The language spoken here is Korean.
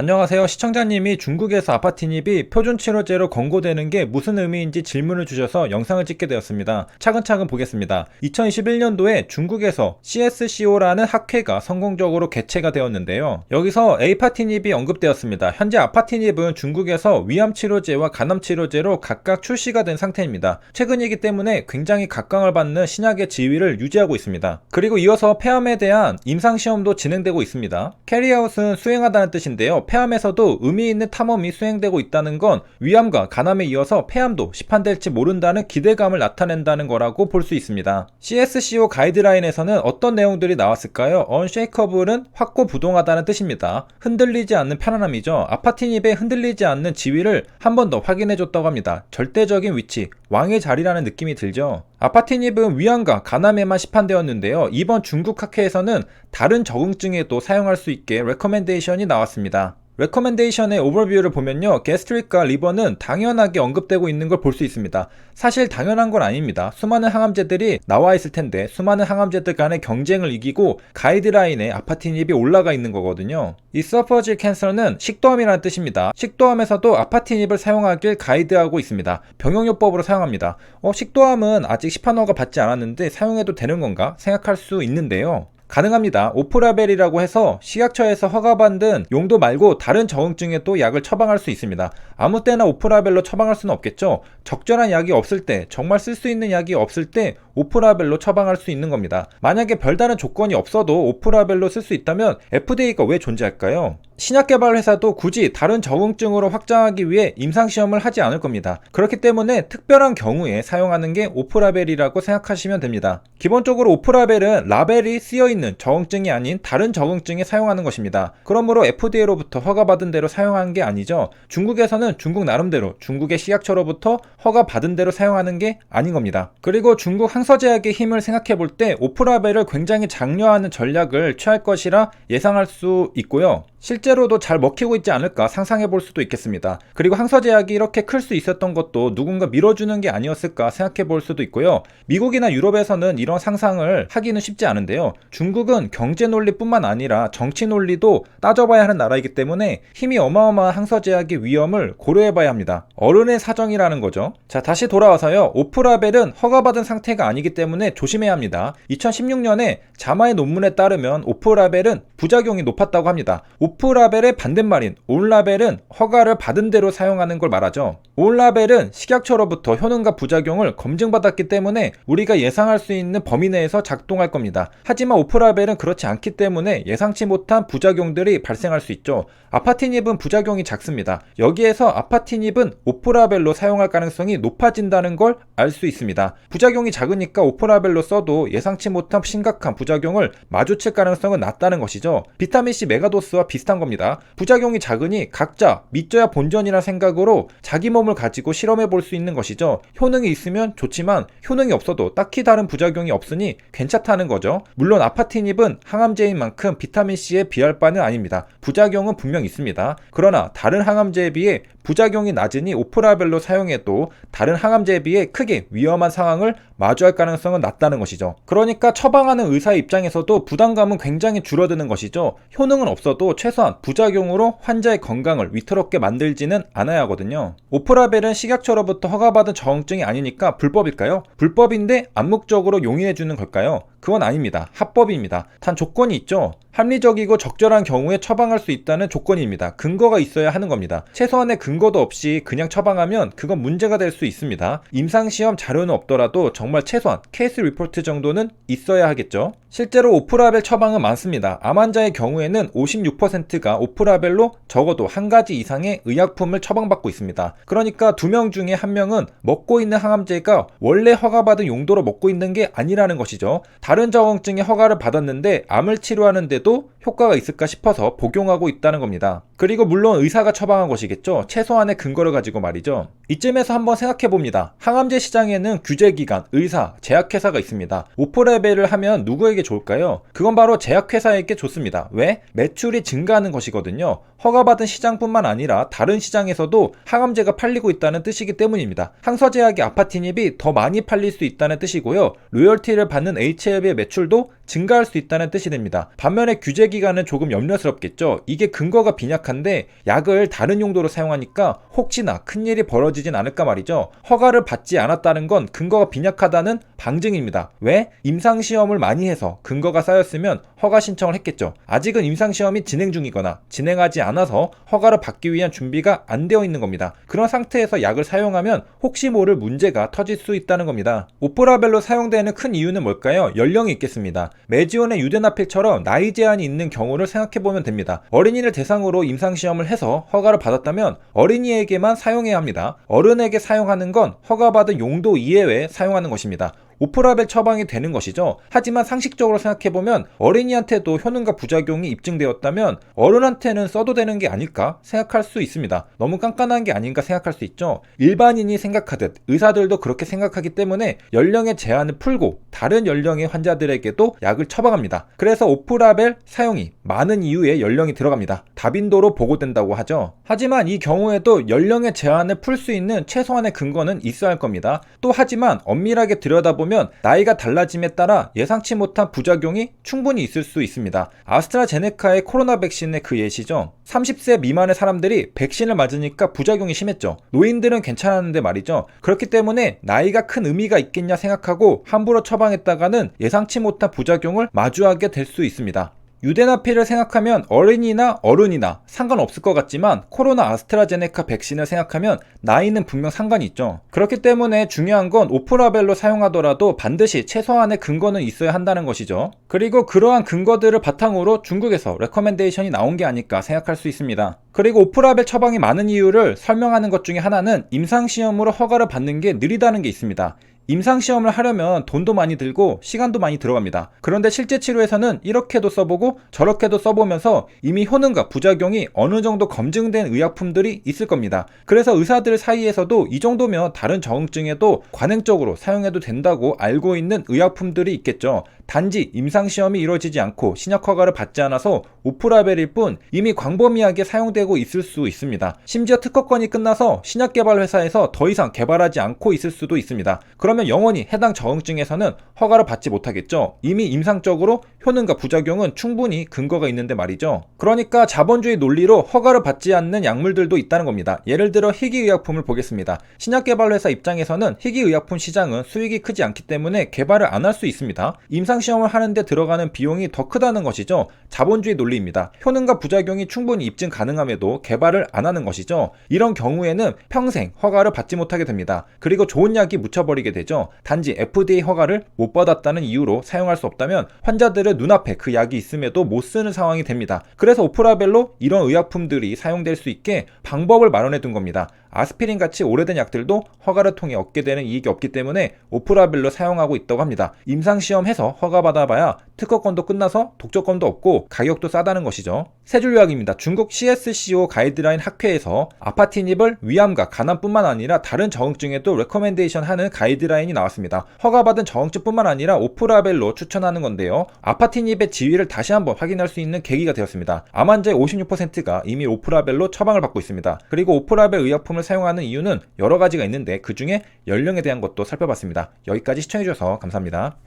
안녕하세요. 시청자님이 중국에서 아파트닙이 표준 치료제로 권고되는 게 무슨 의미인지 질문을 주셔서 영상을 찍게 되었습니다. 차근차근 보겠습니다. 2021년도에 중국에서 CSCO라는 학회가 성공적으로 개최가 되었는데요. 여기서 에이파티닙이 언급되었습니다. 현재 아파티닙은 중국에서 위암 치료제와 간암 치료제로 각각 출시가 된 상태입니다. 최근이기 때문에 굉장히 각광을 받는 신약의 지위를 유지하고 있습니다. 그리고 이어서 폐암에 대한 임상 시험도 진행되고 있습니다. 캐리아웃은 수행하다는 뜻인데요. 폐암에서도 의미 있는 탐험이 수행되고 있다는 건 위암과 간암에 이어서 폐암도 시판될지 모른다는 기대감을 나타낸다는 거라고 볼 수 있습니다. CSCO 가이드라인에서는 어떤 내용들이 나왔을까요? 언쉐이커블은 확고부동하다는 뜻입니다. 흔들리지 않는 편안함이죠. 아파티닙의 흔들리지 않는 지위를 한 번 더 확인해줬다고 합니다. 절대적인 위치, 왕의 자리라는 느낌이 들죠. 아파티닙은 위암과 간암에만 시판되었는데요. 이번 중국 학회에서는 다른 적응증에도 사용할 수 있게 레커멘데이션이 나왔습니다. 레커멘데이션의 오버뷰를 보면요. 게스트릭과 리버는 당연하게 언급되고 있는 걸 볼 수 있습니다. 사실 당연한 건 아닙니다. 수많은 항암제들이 나와 있을 텐데 수많은 항암제들 간의 경쟁을 이기고 가이드라인에 아파티닙이 올라가 있는 거거든요. 이 서퍼질 캔서는 식도암이라는 뜻입니다. 식도암에서도 아파티닙을 사용하길 가이드하고 있습니다. 병용요법으로 사용합니다. 어, 식도암은 아직 시판허가 받지 않았는데 사용해도 되는 건가 생각할 수 있는데요. 가능합니다. 오프라벨이라고 해서 식약처에서 허가받은 용도 말고 다른 적응증에 또 약을 처방할 수 있습니다. 아무 때나 오프라벨로 처방할 수는 없겠죠. 적절한 약이 없을 때, 정말 쓸 수 있는 약이 없을 때 오프라벨로 처방할 수 있는 겁니다. 만약에 별다른 조건이 없어도 오프라벨로 쓸 수 있다면 FDA가 왜 존재할까요? 신약 개발 회사도 굳이 다른 적응증으로 확장하기 위해 임상시험을 하지 않을 겁니다. 그렇기 때문에 특별한 경우에 사용하는 게 오프라벨이라고 생각하시면 됩니다. 기본적으로 오프라벨은 라벨이 쓰여 있는 적응증이 아닌 다른 적응증에 사용하는 것입니다. 그러므로 FDA로부터 허가받은 대로 사용하는 게 아니죠. 중국에서는 중국 나름대로 중국의 식약처로부터 허가받은 대로 사용하는 게 아닌 겁니다. 그리고 중국 항서제약의 힘을 생각해 볼 때 오프라벨을 굉장히 장려하는 전략을 취할 것이라 예상할 수 있고요. 실제로도 잘 먹히고 있지 않을까 상상해 볼 수도 있겠습니다. 그리고 항서제약이 이렇게 클 수 있었던 것도 누군가 밀어주는 게 아니었을까 생각해 볼 수도 있고요. 미국이나 유럽에서는 이런 상상을 하기는 쉽지 않은데요. 중국은 경제 논리뿐만 아니라 정치 논리도 따져봐야 하는 나라이기 때문에 힘이 어마어마한 항서제약의 위험을 고려해 봐야 합니다. 어른의 사정이라는 거죠. 자, 다시 돌아와서요. 오프라벨은 허가받은 상태가 아니기 때문에 조심해야 합니다. 2016년에 자마의 논문에 따르면 오프라벨은 부작용이 높았다고 합니다. 오프라벨의 반대말인 온라벨은 허가를 받은 대로 사용하는 걸 말하죠. 온라벨은 식약처로부터 효능과 부작용을 검증받았기 때문에 우리가 예상할 수 있는 범위 내에서 작동할 겁니다. 하지만 오프라벨은 그렇지 않기 때문에 예상치 못한 부작용들이 발생할 수 있죠. 아파티닙은 부작용이 작습니다. 여기에서 아파티닙은 오프라벨로 사용할 가능성이 높아진다는 걸 알 수 있습니다. 부작용이 작으니까 오프라벨로 써도 예상치 못한 심각한 부작용을 마주칠 가능성은 낮다는 것이죠. 비타민C 메가도스와 비슷한 겁니다. 부작용이 작으니 각자 믿져야 본전이라 생각으로 자기 몸을 가지고 실험해 볼 수 있는 것이죠. 효능이 있으면 좋지만 효능이 없어도 딱히 다른 부작용이 없으니 괜찮다는 거죠. 물론 아파티닙은 항암제인 만큼 비타민C에 비할 바는 아닙니다. 부작용은 분명 있습니다. 그러나 다른 항암제에 비해 부작용이 낮으니 오프라벨로 사용해도 다른 항암제에 비해 크게 위험한 상황을 마주할 가능성은 낮다는 것이죠. 그러니까 처방하는 의사의 입장에서도 부담감은 굉장히 줄어드는 것이죠. 효능은 없어도 최소한 부작용으로 환자의 건강을 위태롭게 만들지는 않아야 하거든요. 오프라벨은 식약처로부터 허가받은 저항증이 아니니까 불법일까요? 불법인데 암묵적으로 용인해주는 걸까요? 그건 아닙니다. 합법입니다. 단 조건이 있죠. 합리적이고 적절한 경우에 처방할 수 있다는 조건입니다. 근거가 있어야 하는 겁니다. 최소한의 근거도 없이 그냥 처방하면 그건 문제가 될 수 있습니다. 임상시험 자료는 없더라도 정말 최소한 케이스 리포트 정도는 있어야 하겠죠. 실제로 오프라벨 처방은 많습니다. 암 환자의 경우에는 56%가 오프라벨로 적어도 한 가지 이상의 의약품을 처방받고 있습니다. 그러니까 두 명 중에 한 명은 먹고 있는 항암제가 원래 허가받은 용도로 먹고 있는 게 아니라는 것이죠. 다른 저항증에 허가를 받았는데 암을 치료하는데도 효과가 있을까 싶어서 복용하고 있다는 겁니다. 그리고 물론 의사가 처방한 것이겠죠. 최소한의 근거를 가지고 말이죠. 이쯤에서 한번 생각해 봅니다. 항암제 시장에는 규제기관, 의사, 제약회사가 있습니다. 오프레벨을 하면 누구에게 좋을까요? 그건 바로 제약회사에게 좋습니다. 왜? 매출이 증가하는 것이거든요. 허가받은 시장뿐만 아니라 다른 시장에서도 항암제가 팔리고 있다는 뜻이기 때문입니다. 항서제약의 아파티닙이 더 많이 팔릴 수 있다는 뜻이고요. 로열티를 받는 HLB의 매출도 증가할 수 있다는 뜻이 됩니다. 반면에 규제 기간은 조금 염려스럽겠죠. 이게 근거가 빈약한데 약을 다른 용도로 사용하니까 혹시나 큰일이 벌어지진 않을까 말이죠. 허가를 받지 않았다는 건 근거가 빈약하다는 방증입니다. 왜? 임상시험을 많이 해서 근거가 쌓였으면 허가 신청을 했겠죠. 아직은 임상시험이 진행 중이거나 진행하지 않아서 허가를 받기 위한 준비가 안 되어 있는 겁니다. 그런 상태에서 약을 사용하면 혹시 모를 문제가 터질 수 있다는 겁니다. 오프라벨로 사용되는 큰 이유는 뭘까요? 연령이 있겠습니다. 메지온의 유데나필처럼 나이 제한이 있는 경우를 생각해 보면 됩니다. 어린이를 대상으로 임상시험을 해서 허가를 받았다면 어린이에게만 사용해야 합니다. 어른에게 사용하는 건 허가받은 용도 이외에 사용하는 것입니다. 오프라벨 처방이 되는 것이죠. 하지만 상식적으로 생각해보면 어린이한테도 효능과 부작용이 입증되었다면 어른한테는 써도 되는 게 아닐까 생각할 수 있습니다. 너무 깐깐한 게 아닌가 생각할 수 있죠. 일반인이 생각하듯 의사들도 그렇게 생각하기 때문에 연령의 제한을 풀고 다른 연령의 환자들에게도 약을 처방합니다. 그래서 오프라벨 사용이 많은 이유에 연령이 들어갑니다. 다빈도로 보고된다고 하죠. 하지만 이 경우에도 연령의 제한을 풀 수 있는 최소한의 근거는 있어야 할 겁니다. 또 하지만 엄밀하게 들여다보면 나이가 달라짐에 따라 예상치 못한 부작용이 충분히 있을 수 있습니다. 아스트라제네카의 코로나 백신의 그 예시죠. 30세 미만의 사람들이 백신을 맞으니까 부작용이 심했죠. 노인들은 괜찮았는데 말이죠. 그렇기 때문에 나이가 큰 의미가 있겠냐 생각하고 함부로 처방했다가는 예상치 못한 부작용을 마주하게 될 수 있습니다. 유데나피를 생각하면 어린이나 어른이나 상관없을 것 같지만 코로나 아스트라제네카 백신을 생각하면 나이는 분명 상관이 있죠. 그렇기 때문에 중요한 건 오프라벨로 사용하더라도 반드시 최소한의 근거는 있어야 한다는 것이죠. 그리고 그러한 근거들을 바탕으로 중국에서 레커멘데이션이 나온 게 아닐까 생각할 수 있습니다. 그리고 오프라벨 처방이 많은 이유를 설명하는 것 중에 하나는 임상시험으로 허가를 받는 게 느리다는 게 있습니다. 임상시험을 하려면 돈도 많이 들고 시간도 많이 들어갑니다. 그런데 실제 치료에서는 이렇게도 써보고 저렇게도 써보면서 이미 효능과 부작용이 어느 정도 검증된 의약품들이 있을 겁니다. 그래서 의사들 사이에서도 이 정도면 다른 저응증에도 관행적으로 사용해도 된다고 알고 있는 의약품들이 있겠죠. 단지 임상시험이 이루어지지 않고 신약 허가를 받지 않아서 오프라벨일 뿐 이미 광범위하게 사용되고 있을 수 있습니다. 심지어 특허권이 끝나서 신약 개발 회사에서 더 이상 개발하지 않고 있을 수도 있습니다. 그러면 영원히 해당 저응증에서는 허가를 받지 못하겠죠. 이미 임상적으로 효능과 부작용은 충분히 근거가 있는데 말이죠. 그러니까 자본주의 논리로 허가를 받지 않는 약물들도 있다는 겁니다. 예를 들어 희귀의약품을 보겠습니다. 신약 개발 회사 입장에서는 희귀의약품 시장은 수익이 크지 않기 때문에 개발을 안 할 수 있습니다. 임상 시험을 하는데 들어가는 비용이 더 크다는 것이죠. 자본주의 논리입니다. 효능과 부작용이 충분히 입증 가능함에도 개발을 안 하는 것이죠. 이런 경우에는 평생 허가를 받지 못하게 됩니다. 그리고 좋은 약이 묻혀버리게 되죠. 단지 FDA 허가를 못 받았다는 이유로 사용할 수 없다면 환자들은 눈앞에 그 약이 있음에도 못 쓰는 상황이 됩니다. 그래서 오프라벨로 이런 의약품들이 사용될 수 있게 방법을 마련해 둔 겁니다. 아스피린 같이 오래된 약들도 허가를 통해 얻게 되는 이익이 없기 때문에 오프라벨로 사용하고 있다고 합니다. 임상시험해서 허가받아봐야 특허권도 끝나서 독점권도 없고 가격도 싸다는 것이죠. 세 줄 요약입니다. 중국 CSCO 가이드라인 학회에서 아파티닙을 위암과 간암뿐만 아니라 다른 저응증에도 레커멘데이션 하는 가이드라인이 나왔습니다. 허가받은 저응증뿐만 아니라 오프라벨로 추천하는 건데요. 아파티닙의 지위를 다시 한번 확인할 수 있는 계기가 되었습니다. 암환자의 56%가 이미 오프라벨로 처방을 받고 있습니다. 그리고 오프라벨 의약품 을 사용하는 이유는 여러 가지가 있는데 그 중에 연령에 대한 것도 살펴봤습니다. 여기까지 시청해주셔서 감사합니다.